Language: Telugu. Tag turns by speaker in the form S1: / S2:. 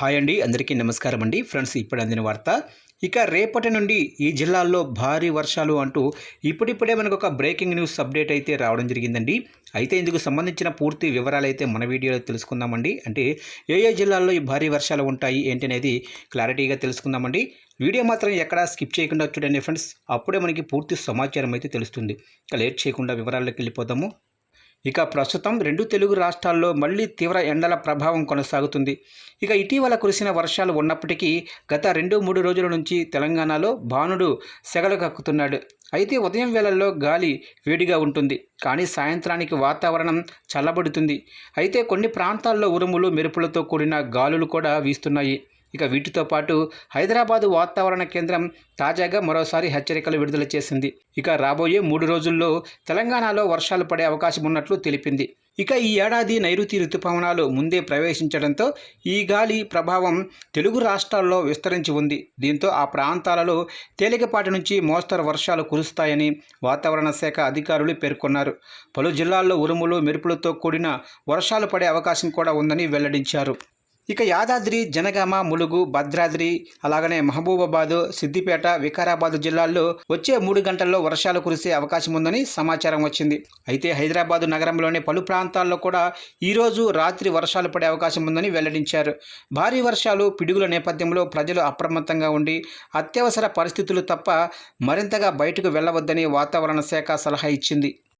S1: హాయ్ అండి అందరికీ నమస్కారం అండి. ఫ్రెండ్స్ ఇప్పుడు అందిన వార్త. ఇక రేపటి నుండి ఈ జిల్లాల్లో భారీ వర్షాలు అంటూ ఇప్పుడిప్పుడే మనకు ఒక బ్రేకింగ్ న్యూస్ అప్డేట్ అయితే రావడం జరిగిందండి. అయితే ఇందుకు సంబంధించిన పూర్తి వివరాలు అయితే మన వీడియోలో తెలుసుకుందామండి. అంటే ఏ ఏ జిల్లాల్లో ఈ భారీ వర్షాలు ఉంటాయి ఏంటి అనేది క్లారిటీగా తెలుసుకుందామండి. వీడియో మాత్రం ఎక్కడా స్కిప్ చేయకుండా చూడండి ఫ్రెండ్స్. అప్పుడే మనకి పూర్తి సమాచారం అయితే తెలుస్తుంది. ఇక లేట్ చేయకుండా వివరాల్లోకి వెళ్ళిపోదాము. ఇక ప్రస్తుతం రెండు తెలుగు రాష్ట్రాల్లో మళ్ళీ తీవ్ర ఎండల ప్రభావం కొనసాగుతుంది. ఇక ఇటీవల కురిసిన వర్షాలు ఉన్నప్పటికీ గత రెండు మూడు రోజుల నుంచి తెలంగాణలో భానుడు సెగలు కక్కుతున్నాడు అయితే ఉదయం వేళల్లో గాలి వేడిగా ఉంటుంది. కానీ సాయంత్రానికి వాతావరణం చల్లబడుతుంది. అయితే కొన్ని ప్రాంతాల్లో ఉరుములు మెరుపులతో కూడిన గాలులు కూడా వీస్తున్నాయి. ఇక వీటితో పాటు హైదరాబాదు వాతావరణ కేంద్రం తాజాగా మరోసారి హెచ్చరికలు విడుదల చేసింది. ఇక రాబోయే మూడు రోజుల్లో తెలంగాణలో వర్షాలు పడే అవకాశం ఉన్నట్లు తెలిపింది. ఇక ఈ ఏడాది నైరుతి రుతుపవనాలు ముందే ప్రవేశించడంతో ఈ గాలి ప్రభావం తెలుగు రాష్ట్రాల్లో విస్తరించి ఉంది. దీంతో ఆ ప్రాంతాలలో తేలికపాటి నుంచి మోస్తరు వర్షాలు కురుస్తాయని వాతావరణ శాఖ అధికారులు పేర్కొన్నారు. పలు జిల్లాల్లో ఉరుములు మెరుపులతో కూడిన వర్షాలు పడే అవకాశం కూడా ఉందని వెల్లడించారు. ఇక యాదాద్రి జనగామ ములుగు భద్రాద్రి అలాగనే మహబూబాబాద్ సిద్దిపేట వికారాబాద్ జిల్లాల్లో వచ్చే మూడు గంటల్లో వర్షాలు కురిసే అవకాశం ఉందని సమాచారం వచ్చింది. అయితే హైదరాబాదు నగరంలోని పలు ప్రాంతాల్లో కూడా ఈరోజు రాత్రి వర్షాలు పడే అవకాశం ఉందని వెల్లడించారు. భారీ వర్షాలు పిడుగుల నేపథ్యంలో ప్రజలు అప్రమత్తంగా ఉండి అత్యవసర పరిస్థితులు తప్ప మరింతగా బయటకు వెళ్ళవద్దని వాతావరణ శాఖ సలహా ఇచ్చింది.